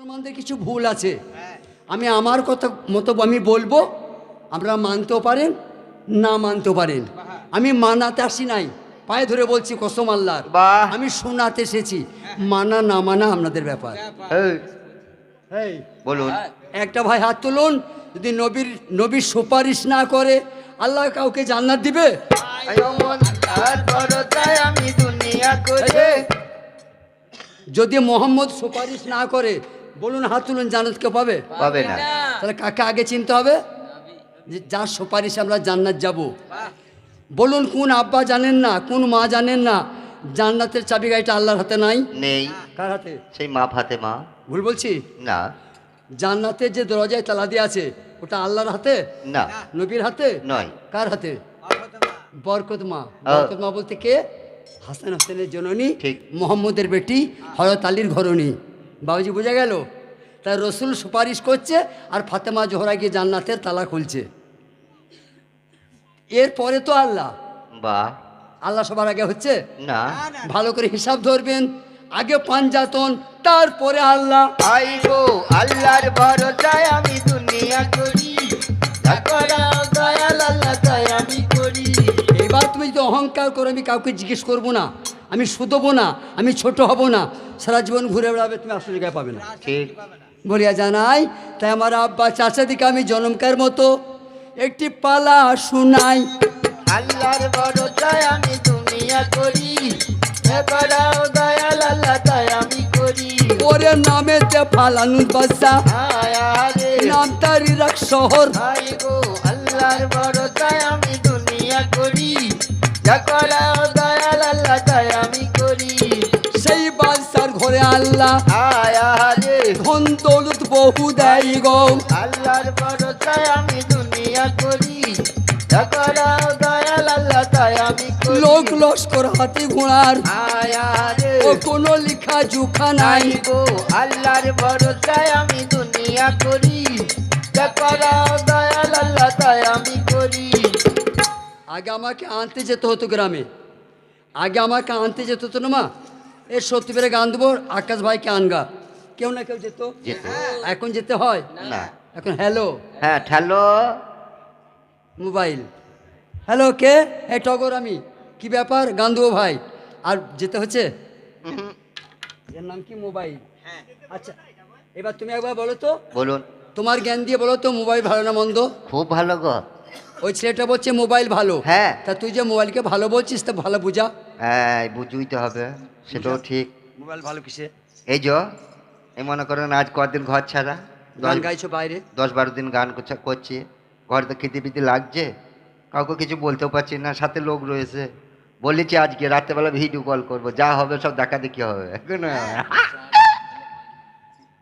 মুসলমানদের কিছু ভুল আছে। আমি আমার কথা মতো আমি বলব আপনারা মানতেও পারেন না মানতেও পারেন। আমি মানাতে আসি নাই। পায়ে ধরে বলছি কসম আল্লাহর। বাহ। আমি শোনাতে এসেছি মানা না মানা আপনাদের ব্যাপার। এই, এই বলুন। একটা ভাই হাত তুলুন যদি নবীর নবীর সুপারিশ না করে আল্লাহ কাউকে জান্নাত দিবে? যদি মোহাম্মদ সুপারিশ না করে বলুন হাত তুলুন জান্নাত কে পাবে? পাবে না। তাহলে কাকে আগে চিনতে হবে? যে যার সুপারিশ আমরা জান্নাত যাব। বলুন কোন আব্বা জানেন না কোন মা জানেন না জান্নাতের চাবি গাড়িটা আল্লাহর হাতে নাই? নেই। কার হাতে? সেই মা ফাতে মা। ভুল বলছি? না। জান্নাতের যে দরজায় তালা দিয়ে আছে ওটা আল্লাহর হাতে? না। নবীর হাতে? নয়। কার হাতে? বরকত মা। বরকত মা বলতে কে? হাসান হোসেনের জননী ঠিক। মোহাম্মদের বেটি হরত আলীর ঘরণী। বাবুজি বোঝা গেল? তাই রসুল সুপারিশ করছে আর ফাতেমা জোহরা গিয়ে জান্নাতের তালা খুলছে। এরপরে তো আল্লাহ। বা। আল্লাহ সবার আগে হচ্ছে? না। ভালো করে হিসাব ধরবেন। আগে পাঞ্জাতন তারপরে আল্লাহ। আই গো আল্লাহর ভরসায় আমি দুনিয়া করি। দয়াল অহংকার করে আমি কাউকে জিজ্ঞেস করব না। আমি শুধবো না আমি ছোট হব না। সারা জীবন ঘুরে বেড়াবে তুমি আসলে জায়গায় পাবে না। ঠিক। বলিয়া জানাই তাই আমার আব্বা চাচাদিকে আমি জনমকার মতো। একটি পালা শোনাই। আল্লাহর ভরসায় আমি দুনিয়া করি। যা দয়াল আল্লাহ তাই আমি করি। ওরে নামেতে ফালানুর বাসা। নাম তার ইরাক শহর। আল্লাহর ভরসায় আমি দুনিয়া করি। করা দয়াল আল্লাহ তাই আমি করি। সেই বাদশার ঘরে আল্লাহ। আয় আরে ধন দৌলত বহু দেয় গো। আল্লাহর ভরসায় আমি দুনিয়া করি। করা দয়াল আল্লাহ তাই আমি করি। লোক লস্কর হাতি ঘোড়ার। ও কোনো লিখা জুখা নাই। গো আল্লাহর ভরসায় আমি দুনিয়া করি। করা দয়াল আল্লাহ তাই আমি আগে আমাকে আনতে যেতে হতো গ্রামে। আগে আমাকে আনতে যেতে হতো না মা? এ সত্যি বেড়ে গান দেবো আকাশ ভাইকে আনগা। কেউ না কেউ যেত? এখন যেতে হয়? না। এখন হ্যালো? হ্যাঁ ঠেলো মোবাইল। হ্যালো কে? এ টগর আমি। কি ব্যাপার? গান দেবো ভাই। আর যেতে হচ্ছে? এর নাম কি? মোবাইল। আচ্ছা এবার তুমি একবার বলো তো। বলুন। তোমার জ্ঞান দিয়ে বলো তো মোবাইল ভালো না মন্দ? খুব ভালো গো। ওই ছেলেটা বলছে মোবাইল ভালো। হ্যাঁ। তা তুই যে মোবাইলকে ভালো বলছিস তা ভালো বুঝা। হ্যাঁ বুঝুইতে হবে। সেটাও ঠিক। মোবাইল ভালো কিসে? এই যো এই মনে করেন আজ কদিন ঘর ছাড়া। গান দশ- গাইছো বাইরে? দশ বারো দিন গান করছি ঘরে তো খেতে পিতে লাগছে। কাউকে কিছু বলতেও পারছি না সাথে লোক রয়েছে। বলেছি আজকে রাত্রেবেলা ভিডিও কল করব যা হবে সব দেখা দেখি হবে।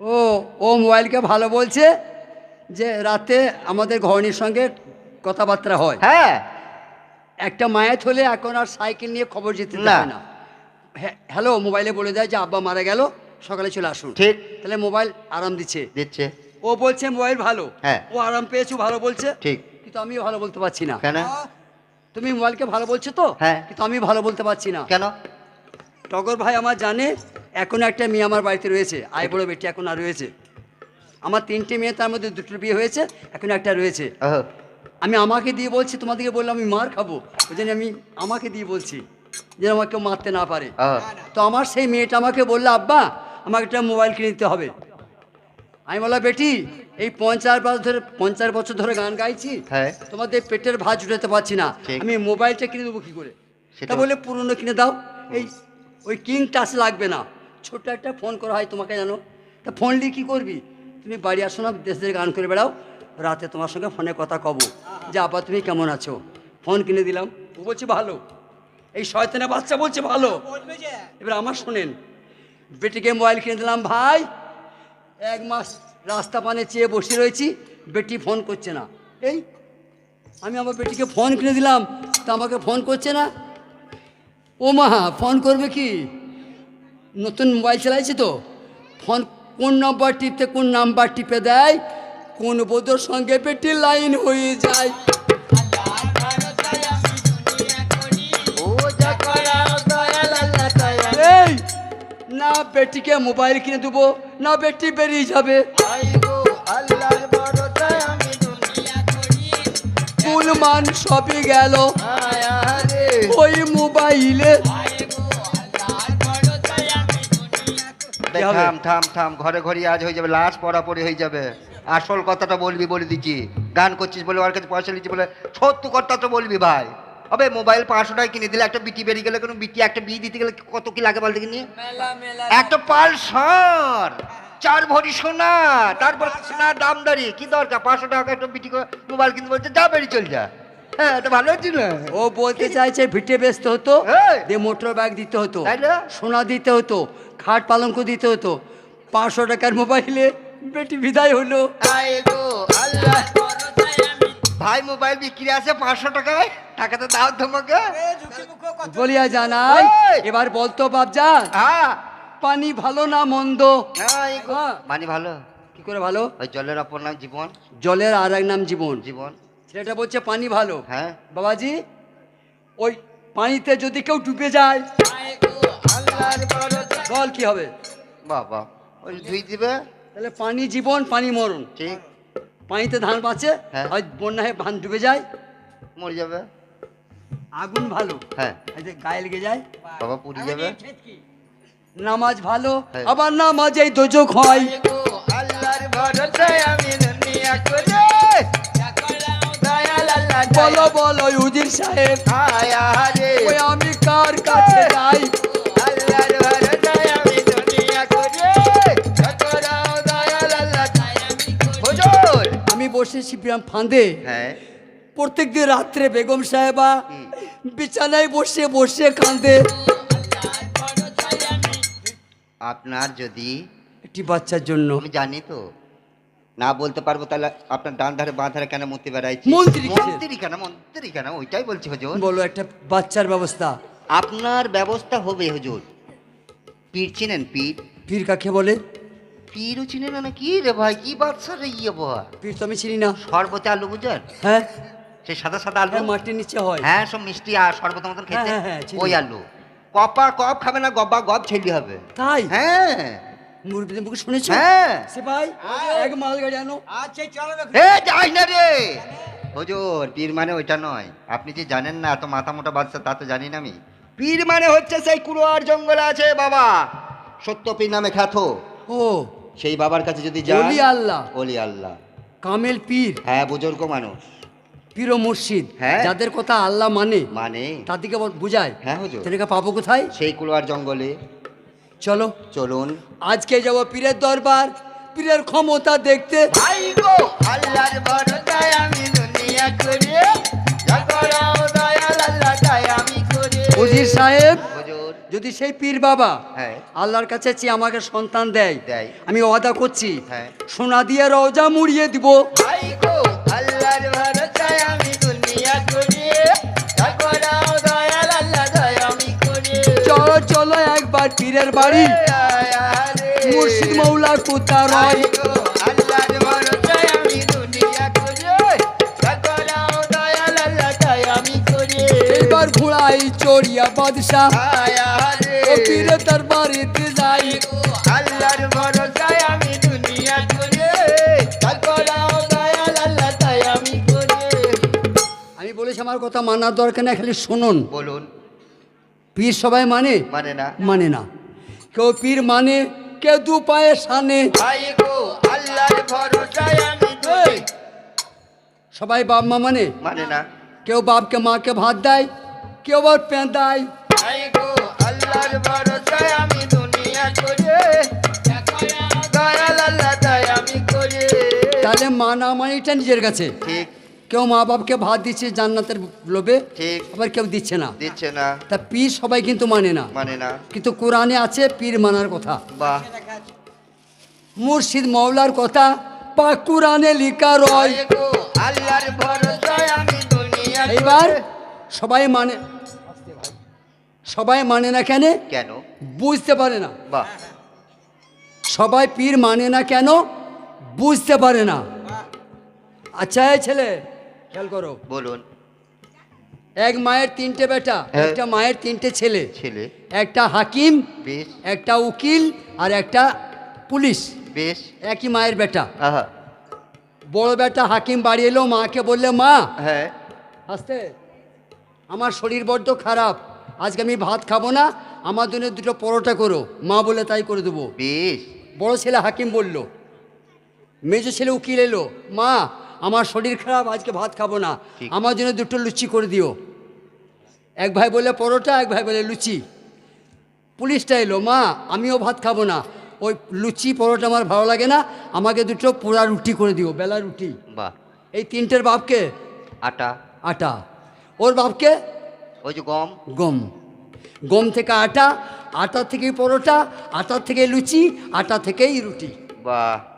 ও ও মোবাইলকে ভালো বলছে যে রাতে আমাদের ঘরনির সঙ্গে কথাবার্তা হয়। হ্যাঁ। একটা মায়াত হলে এখন আর সাইকেল নিয়ে খবর যেতে না। না। হ্যাঁ, হ্যালো মোবাইলে বলে দেয় যে আব্বা মারা গেল সকালে চলে আসুন। ঠিক। তাহলে মোবাইল আরাম দিচ্ছে। দিচ্ছে। ও বলছে মোবাইল ভালো। হ্যাঁ। ও আরাম পেয়েছ ভালো বলছে। ঠিক। কিন্তু আমি ভালো বলতে পারছি না। কেন? তুমি মোবাইলকে ভালো বলছো তো? হ্যাঁ। কিন্তু আমি ভালো বলতে পারছি না। কেন? টগর ভাই আমার জানে এখন একটা মেয়ে আমার বাড়িতে রয়েছে। আয় বড় বেটি এখন আর রয়েছে। আমার তিনটে মেয়ে তার মধ্যে দুটো বিয়ে হয়েছে এখন একটা রয়েছে। আমি আমাকে দিয়ে বলছি তোমাদেরকে বললাম আমি মার খাব। ওই জন্য আমি আমাকে দিয়ে বলছি যেন আমাকে কেউ মারতে না পারে। তো আমার সেই মেয়েটা আমাকে বলল আব্বা আমাকে একটা মোবাইল কিনে দিতে হবে। আমি বললাম বেটি এই পঞ্চাশ বছর ধরে পঞ্চাশ বছর ধরে গান গাইছি। হ্যাঁ। তোমাদের পেটের ভাত জুটাতে পারছি না। আমি মোবাইলটা কিনে দেবো কী করে? সেটা- বলে পুরনো কিনে দাও। এই ওই কিং টাচ লাগবে না। ছোট্ট একটা ফোন করা হয় তোমাকে জানো তা ফোন নিয়ে কী করবি? তুমি বাড়ি আসো না দেশ দেশে গান করে বেড়াও। রাতে তোমার সঙ্গে ফোনে কথা কব। যে আপা তুমি কেমন আছো? ফোন কিনে দিলাম। ও বলছে ভালো। এই শয়তানের বাচ্চা বলছে ভালো। এবার আমার শোনেন বেটিকে মোবাইল কিনে দিলাম ভাই এক মাস রাস্তা পানে চেয়ে বসে রয়েছি বেটি ফোন করছে না। এই আমি আমার বেটিকে ফোন কিনে দিলাম তা আমাকে ফোন করছে না। ও মা ফোন করবে কি? নতুন মোবাইল চালাইছি তো? ফোন কোন নাম্বার টিপতে কোন নাম্বার টিপে দেয়? কোন বোধর সঙ্গে বেটি লাইন হয়ে যায়। না বেটিকে মোবাইল কিনে দেবো, না বেটি বেরিয়ে যাবে। ফুল মান সবই গেল। ওই মোবাইলে থাম থাম থাম ঘরে ঘরে আজ হয়ে যাবে লাশ পড়াপড়ি হয়ে যাবে। আসল কথাটা বলবি বলে দিচ্ছি। গান করছিস বলে ওর কাছে পয়সা নিচ্ছি বলে সত্য কথাটা বলবি ভাই। হবে মোবাইল পাঁচশো টাকা কিনে দিলে একটা বিটি বেরিয়ে গেলে কোনো বিটি একটা বিয়ে দিতে গেলে কত কি লাগে বলতে নিয়ে একটা পালসার চার ভরি সোনা তারপর সোনার দামদারি কি দরকার? পাঁচশো টাকা একটা বিটি মোবাইল কিনতে বলছে যা বেরিয়ে চল যা। হ্যাঁ এটা ভালো হচ্ছে ও বলতে চাইছে ভিটে বেচতে হতো! দিয়ে মোটর ব্যাগ দিতে হতো সোনা দিতে হতো খাট পালঙ্ক দিতে হতো পাঁচশো টাকার মোবাইলে বেটি বিদায় হলো। আয় গো আল্লাহ। ভাই মোবাইল বিক্রি আছে পাঁচশো টাকায়? টাকাটা দাও তোমাকে। বলিয়া জানাই! এবার বলতো বাপজান। হ্যাঁ। পানি ভালো না মন্দ। হ্যাঁ। মানে ভালো। কি করে ভালো? জলের অপর নাম জীবন। জলের আর এক নাম জীবন। জীবন। ছেলেটা বলছে পানি ভালো। হ্যাঁ। বাবাজি ওই পানিতে যদি কেউ ডুবে যায় বল কি হবে? বাবা ওই ধুই দিবে? তাহলে পানি জীবন পানি মরণ। ঠিক। পানিতে ধান বাঁচে হ্যাঁ। হয় বন্যা হয়ে ধান ডুবে যায়। মরে যাবে। আগুন ভালো। হ্যাঁ। এই যে গায়ে লেগে যায়। বাবা পুড়ে যাবে। নামাজ ভালো হ্যাঁ। আবার নামাজ এই দোজক হয়। আল্লাহর ভরসায় আমি দুনিয়া করে আল্লাহ বলো বলো উজির সাহেব। ওই আমি কার কাছে যাই? আমি বসেছি ফাঁদে। হ্যাঁ। প্রত্যেক দিন রাত্রে বেগম সাহেবা বিছানায় বসে বসে কাঁদে। আপনার যদি একটি বাচ্চার জন্য। আমি জানি তো। না বলতে পারব তাহলে আপনার ডান ধারে বাঁ ধারে কেন মূর্তি বেড়াইছি মন্ত্রী কিসের? মন্ত্রী কেন মন্ত্রী কেন? ওইটাই বলছি হুজুর। বলো একটা বাচ্চার ব্যবস্থা। আপনার ব্যবস্থা হবে হুজুর। পীর চিনেন পীর? পীর কাকে বলে? পীরও চিনেন না কি রে ভাই কি বাচ্চা রে ইয়ে বাবা পীর তো আমি চিনি না। শরবতে আলু বুঝেন হ্যাঁ। সেই সাদা সাদা আলু? হ্যাঁ, মাটির নিচে হয়। হ্যাঁ সব মিষ্টি আর শরবতের মতন খেতে হ্যাঁ, হ্যাঁ, চিনি। ওই আলু। কপা কপ খাবে না গব্বা গব ছেলি হবে। তাই? হ্যাঁ। মুরব্বীদের মুখে শুনেছো? হ্যাঁ। সে ভাই এক মালগাড়ি আনো। এ যাই না রে। হুজুর পীর মানে ওইটা নয়। আপনি যে জানেন না এত মাথা মোটা বাচ্চা তা তো জানি না আমি। পীর মানে হচ্ছে সেই কুড়োয়ার জঙ্গলে আছে বাবা। সত্য পীর নামে খ্যাত। ও। সেই বাবার কাছে যদি যান ওলি আল্লাহ। ওলি আল্লাহ। কামেল পীর। হ্যাঁ বুজুর্গ মানুষ। পীর ও মুর্শিদ। হ্যাঁ। যাদের কথা আল্লাহ মানে মানে। তাদেরকে বুঝায়। হ্যাঁ হুজুর। সেটাকে পাবো কোথায়? সেই কুড়োয়ার জঙ্গলে। চলো। চলুন। আজকে যাব পীরের দরবার। পীরের ক্ষমতা দেখতে। ভাই গো আল্লাহর ভরসায় আমি দুনিয়া করে। যা দয়াল আল্লাহ তাই আমি করে। উজির সাহেব যদি সেই পীর বাবা হ্যাঁ। আল্লাহর কাছে চেয়ে আমাকে সন্তান দেয় দেয়। আমি ওয়াদা করছি হ্যাঁ। সোনা দিয়ে রওজা মুড়িয়ে দিব। ভাই গো আল্লাহর যা করাও দয়াল আল্লাহ তাই আমি করে। এবার ঘোড়াই চড়িয়া বাদশাহ। আয়া ও রে পীরের দরবারেতে যাই। আল্লাহর ভরসায় আমি দুনিয়া করে। আমি বলেছি আমার কথা মানার দরকার না খালি শুনুন। বলুন। পীর সবাই মানে মানে না মানে না কেউ পীর মানে কেউ দু পায়ে সানে সবাই বাপ মা মানে মানে না কেউ বাপকে মাকে ভাত দেয় কেউ আবার তাই আমি তাহলে মা না মানিটা নিজের কাছে ঠিক কেউ মা বাপকে ভাত দিচ্ছে জান্নাতের লোভে ঠিক। আবার কেউ দিচ্ছে না। দিচ্ছে না। তা পীর সবাই কিন্তু মানে না। মানে না। কিন্তু কোরআনে আছে পীর মানার কথা। বাহ। মুর্শিদ মৌলার কথা পাক কোরআনে লিখা রয়। আল্লাহর ভরসায় আমি দুনিয়া এইবার সবাই মানে সবাই মানে না কেন? কেন? বুঝতে পারে না। বাহ। সবাই পীর মানে না কেন? বুঝতে পারে না। আচ্ছা ছেলে খেয়াল করো। বলুন। এক মায়ের তিনটে বেটা হ্যাঁ। একটা মায়ের তিনটে ছেলে। ছেলে। একটা হাকিম বেশ। একটা উকিল আর একটা পুলিশ। বেশ। একই মায়ের বেটা। বড় বেটা হাকিম বাড়ি এলো মাকে বললে মা হ্যাঁ। আসতে আমার শরীর বড্ড খারাপ। আজকে আমি ভাত খাব না আমার জন্য দুটো পরোটা করো। মা বলে তাই করে দেবো। বেশ। বড় ছেলে হাকিম বলল। মেজো ছেলে উকিল এলো মা আমার শরীর খারাপ আজকে ভাত খাব না। আমার জন্য দুটো লুচি করে দিও। এক ভাই বলে পরোটা এক ভাই বলে লুচি। পুলিশটা এলো মা আমিও ভাত খাব না। ওই লুচি পরোটা আমার ভালো লাগে না। আমাকে দুটো পোড়া রুটি করে দিও বেলা রুটি। বাহ। এই তিনটের বাপকে? আটা। আটা। ওর বাপকে? ওই যে গম। গম। গম থেকে আটা আটা থেকেই পরোটা আটা থেকে লুচি আটা থেকেই রুটি। বাহ।